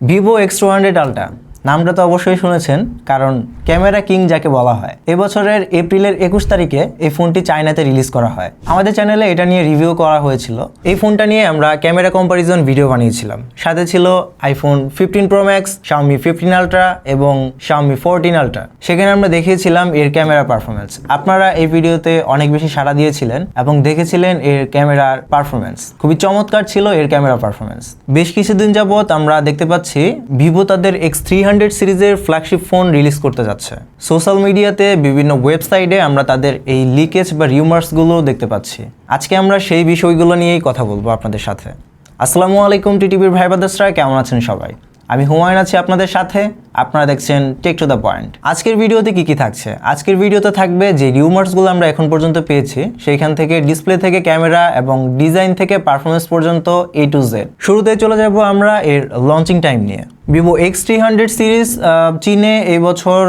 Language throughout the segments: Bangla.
Vivo X two hundred ultra নামটা তো অবশ্যই শুনেছেন, কারণ ক্যামেরা কিং যাকে বলা হয়। এবছরের এপ্রিলের একুশ তারিখে এই ফোনটি চায়নাতে রিলিজ করা হয়। আমাদের চ্যানেলে এটা নিয়ে রিভিউ করা হয়েছিল। এই ফোনটা নিয়ে আমরা ক্যামেরা কম্পারিজন ভিডিও বানিয়েছিলাম। সাথে ছিল iPhone fifteen Pro Max Xiaomi fifteen Ultra এবং শাওমি ফোরটিন আলট্রা সেখানে আমরা দেখিয়েছিলাম এর ক্যামেরা পারফরমেন্স আপনারা এই ভিডিওতে অনেক বেশি সাড়া দিয়েছিলেন এবং দেখেছিলেন এর ক্যামেরার পারফরমেন্স খুবই চমৎকার ছিল এর ক্যামেরা পারফরমেন্স বেশ কিছুদিন যাবৎ আমরা দেখতে পাচ্ছি ভিভো তাদের এক্স থ্রি হান্ড্রেড সিরিজের ফ্ল্যাগশিপ ফোন রিলিজ করতে যাচ্ছে। সোশ্যাল মিডিয়াতে বিভিন্ন ওয়েবসাইটে আমরা তাদের এই লিকেজ বা রিউমার্সগুলো দেখতে পাচ্ছি। আজকে আমরা সেই বিষয়গুলো নিয়েই কথা বলব আপনাদের সাথে। আসসালামু আলাইকুম টিটিভির ভাই বাদাসরা কেমন আছেন সবাই? আমি হুমায়ুন আছি আপনাদের সাথে। আপনারা দেখছেন টেক টু দ্য পয়েন্ট আজকের ভিডিওতে কি কি থাকছে? আজকের ভিডিওতে থাকবে যে রিউমার্সগুলো আমরা এখন পর্যন্ত পেয়েছি, সেইখান থেকে ডিসপ্লে থেকে ক্যামেরা এবং ডিজাইন থেকে পারফরমেন্স পর্যন্ত এ টু জেড শুরুতে চলে যাব আমরা এর লঞ্চিং টাইম নিয়ে। Vivo X three hundred series চীনে এই বছর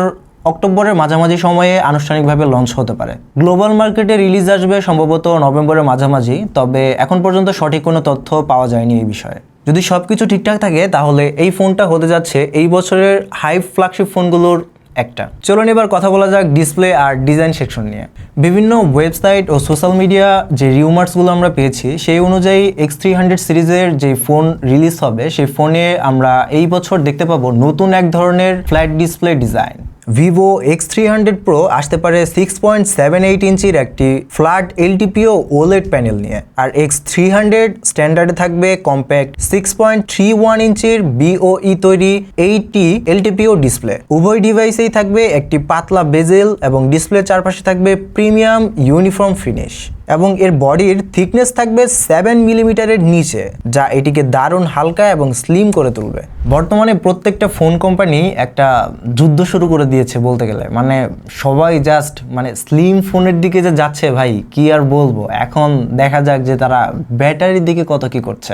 অক্টোবরের মাঝামাঝি সময়ে আনুষ্ঠানিকভাবে লঞ্চ হতে পারে। গ্লোবাল মার্কেটে রিলিজ আসবে সম্ভবত নভেম্বরের মাঝামাঝি, তবে এখন পর্যন্ত সঠিক কোনো তথ্য পাওয়া যায়নি এই বিষয়ে। যদি সব কিছু ঠিকঠাক থাকে, তাহলে এই ফোনটা হতে যাচ্ছে এই বছরের হাই ফ্ল্যাগশিপ ফোনগুলোর একটা। চলুন এবার কথা বলা যাক ডিসপ্লে আর ডিজাইন সেকশন নিয়ে। বিভিন্ন ওয়েবসাইট ও সোশ্যাল মিডিয়া যে রিউমার্সগুলো আমরা পেয়েছি, সেই অনুযায়ী এক্স থ্রি হান্ড্রেড সিরিজের যে ফোন রিলিজ হবে, সেই ফোনে আমরা এই বছর দেখতে পাবো নতুন এক ধরনের flat display design Vivo X three hundred Pro আসতে পারে সিক্স পয়েন্ট সেভেন এইট ইঞ্চির একটি ফ্ল্যাট এলটিপিও ওলেড প্যানেল নিয়ে। আর এক্স থ্রি হান্ড্রেড স্ট্যান্ডার্ডে থাকবে compact six point three one ইঞ্চির বিওই তৈরি এইটি এলটিপিও ডিসপ্লে উভয় ডিভাইসেই থাকবে একটি পাতলা বেজেল এবং ডিসপ্লে চারপাশে থাকবে প্রিমিয়াম ইউনিফর্ম ফিনিশ এবং এর বডির থিকনেস থাকবে সেভেন মিলিমিটারের নিচে, যা এটিকে দারুণ হালকা এবং স্লিম করে তুলবে। বর্তমানে প্রত্যেকটা ফোন কোম্পানি একটা যুদ্ধ শুরু করে দিয়েছে বলতে গেলে। মানে সবাই জাস্ট মানে স্লিম ফোনের দিকে যে যাচ্ছে ভাই, কি আর বলব? এখন দেখা যাক যে তারা ব্যাটারির দিকে কত কি করছে।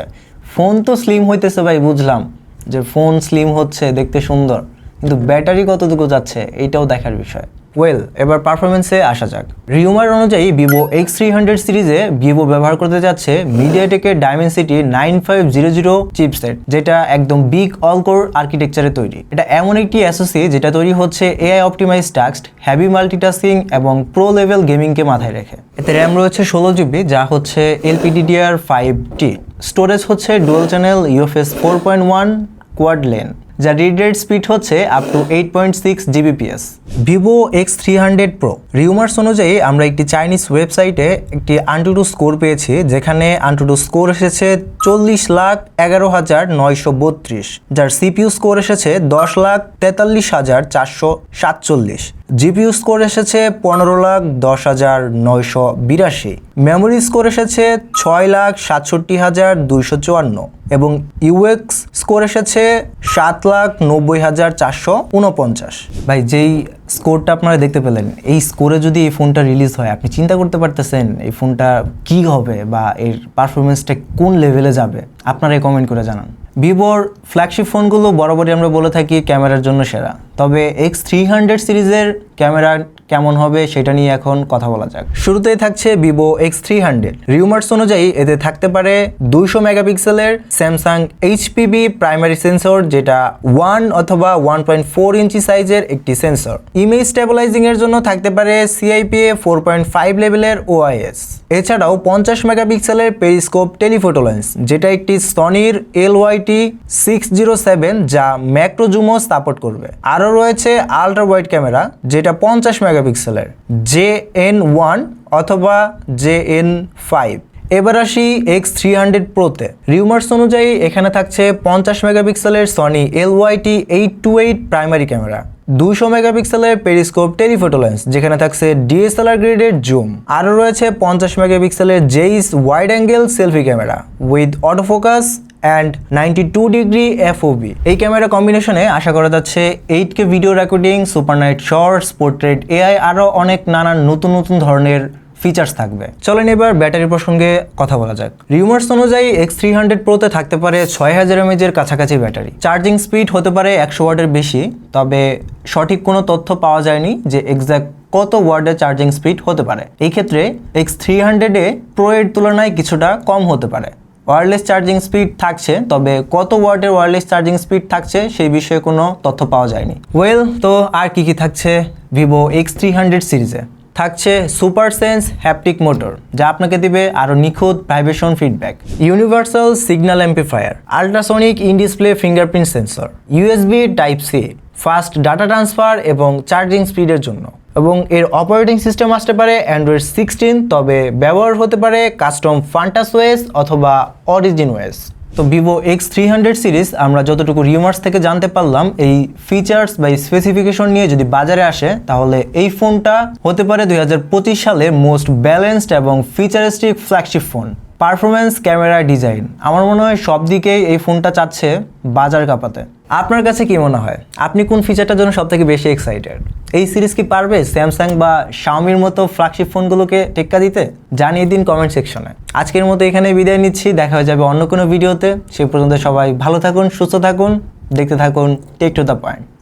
ফোন তো স্লিম হইতেছে ভাই, বুঝলাম। যে ফোন স্লিম হচ্ছে, দেখতে সুন্দর। কিন্তু ব্যাটারি কতটুকু যাচ্ছে এইটাও দেখার বিষয়। ওয়েল এবার পারফরমেন্সে আসা যাক। রিউমার অনুযায়ী ভিভো এক্স থ্রি হান্ড্রেড সিরিজে ভিভো ব্যবহার করতে যাচ্ছে মিডিয়াটেকের Dimensity nine five zero zero chipset যেটা একদম বিগ অল কোর আর্কিটেকচারে তৈরি। এটা এমন একটি অ্যাসোসি যেটা তৈরি হচ্ছে AI optimise task heavy multitasking এবং প্রো লেভেল গেমিংকে মাথায় রেখে। এতে র্যাম রয়েছে ষোলো জিবি যা হচ্ছে এলপিডিডিআর ফাইভ টি স্টোরেজ হচ্ছে dual channel UFS four point one quad lane যা রিড রেট স্পিড হচ্ছে up to eight point six Gbps Vivo X three hundred Pro rumours অনুযায়ী আমরা একটি চাইনিজ ওয়েবসাইটে একটি আন্টুডু স্কোর পেয়েছি, যেখানে আন্টুডু স্কোর এসেছে চল্লিশ লাখ এগারো হাজার নয়শো বত্রিশ। যার সিপিইউ স্কোর এসেছে দশ লাখ তেতাল্লিশ হাজার চারশো সাতচল্লিশ। জিপিইউ স্কোর এসেছে পনেরো লাখ দশ হাজার নয়শো বিরাশি। মেমোরি স্কোর এসেছে ছয় লাখ সাতষট্টি হাজার দুইশো চুয়ান্ন। এবং ইউএক্স স্কোর এসেছে সাত লাখ নব্বই হাজার চারশো উনপঞ্চাশ। ভাই, যেই স্কোরটা আপনারা দেখতে পেলেন, এই স্কোরে যদি এই ফোনটা রিলিজ হয়, আপনি চিন্তা করতে পারতেছেন এই ফোনটা কি হবে বা এর পারফরমেন্সটা কোন লেভেলে যাবে, আপনারা কমেন্ট করে জানান। ভিভোর ফ্ল্যাগশিপ ফোনগুলো বরাবরই আমরা বলে থাকি ক্যামেরার জন্য সেরা। তবে এক্স থ্রি হান্ড্রেড সিরিজের ক্যামেরা কেমন হবে সেটা নিয়ে এখন কথা বলা যাক। শুরুতেই থাকছে Vivo X three hundred rumours অনুযায়ী এতে থাকতে পারে দুইশো মেগাপিক্সেলের স্যামসাং এইচপিবি প্রাইমারি সেন্সর যেটা ওয়ান অথবা ওয়ান পয়েন্ট ফোর ইঞ্চি সাইজের একটি সেন্সর ইমেজ স্টেবিলাইজিং এর জন্য থাকতে পারে সিআইপিএ ফোর পয়েন্ট ফাইভ লেভেলের ওআইএস এছাড়াও পঞ্চাশ মেগাপিক্সেলের পেরিস্কোপ টেলিফোটো লেন্স যেটা একটি সনির L YT six zero seven যা ম্যাক্রো জুমো সাপোর্ট করবে। আরও রয়েছে আল্ট্রা ওয়াইড ক্যামেরা যেটা পঞ্চাশ মেগাপিক্সেলের, জে এন ওয়ান অথবা জে এন ফাইভ। এবার আসি এক্স থ্রি হান্ড্রেড প্রোতে। রিউমার্স অনুযায়ী এখানে থাকছে পঞ্চাশ মেগাপিক্সেলের Sony L YT eight two eight primary camera দুশো মেগাপিক্সেলের পেরিস্কোপ টেলিফোটো লেন্স যেখানে থাকছে ডিএসএলআর গ্রেডের জুম আরও রয়েছে পঞ্চাশ মেগাপিক্সেলের Zeiss wide angle selfie camera with autofocus and ninety two degree FOV এই ক্যামেরা কম্বিনেশনে আশা করা যাচ্ছে eight K video recording super night shots portrait AI আরও অনেক নানান নতুন নতুন ধরনের ফিচার্স থাকবে। চলেন এবার ব্যাটারি প্রসঙ্গে কথা বলা যাক। রিউমার্স অনুযায়ী এক্স থ্রি হান্ড্রেড প্রোতে থাকতে পারে ছয় হাজার এমএজের কাছাকাছি ব্যাটারি। চার্জিং স্পিড হতে পারে একশো ওয়াটের বেশি, তবে সঠিক কোনো তথ্য পাওয়া যায়নি যে এক্স্যাক্ট কত ওয়ার্ডের চার্জিং স্পিড হতে পারে। এই ক্ষেত্রে এক্স থ্রি হান্ড্রেডে প্রো এর তুলনায় কিছুটা কম হতে পারে। ওয়্যারলেস চার্জিং স্পিড থাকছে, তবে কত ওয়াটের ওয়্যারলেস চার্জিং স্পিড থাকছে সেই বিষয়ে কোনো তথ্য পাওয়া যায়নি। ওয়েল তো আর কি কি থাকছে? ভিভো এক্স থ্রি হান্ড্রেড সিরিজে থাকছে সুপার সেন্স হ্যাপটিক মোটর যা আপনাকে দিবে আরও নিখুঁত vibration feedback universal signal amplifier ultrasonic in display fingerprint sensor USB type C fast data transfer এবং চার্জিং স্পিডের জন্য। এবং এর অপারেটিং সিস্টেম আসতে পারে অ্যান্ড্রয়েড সিক্সটিন তবে ব্যবহার হতে পারে কাস্টম ফান্টাস ওয়েস অথবা অরিজিন ওয়েস তো Vivo X three hundred series আমরা যতটুকু রিউমার্স থেকে জানতে পারলাম, এই ফিচার্স বা স্পেসিফিকেশন নিয়ে যদি বাজারে আসে, তাহলে এই ফোনটা হতে পারে দুই হাজার পঁচিশ সালে মোস্ট ব্যালেন্সড এবং featuristic flagship phone performance camera design আমার মনে হয় সব দিকেই এই ফোনটা চাচ্ছে বাজার কাঁপাতে। আপনার কাছে কি মনে হয়? আপনি কোন ফিচারটার জন্য সবথেকে বেশি এক্সাইটেড এই সিরিজ কি পারবে স্যামসাং বা শাওমির মতো ফ্ল্যাগশিপ ফোনগুলোকে টেক্কা দিতে? জানিয়ে দিন কমেন্ট সেকশনে আজকের মতো এখানে বিদায় নিচ্ছি, দেখা হয়ে যাবে অন্য কোনো ভিডিওতে সে পর্যন্ত সবাই ভালো থাকুন, সুস্থ থাকুন, দেখতে থাকুন টেক টু দ্য পয়েন্ট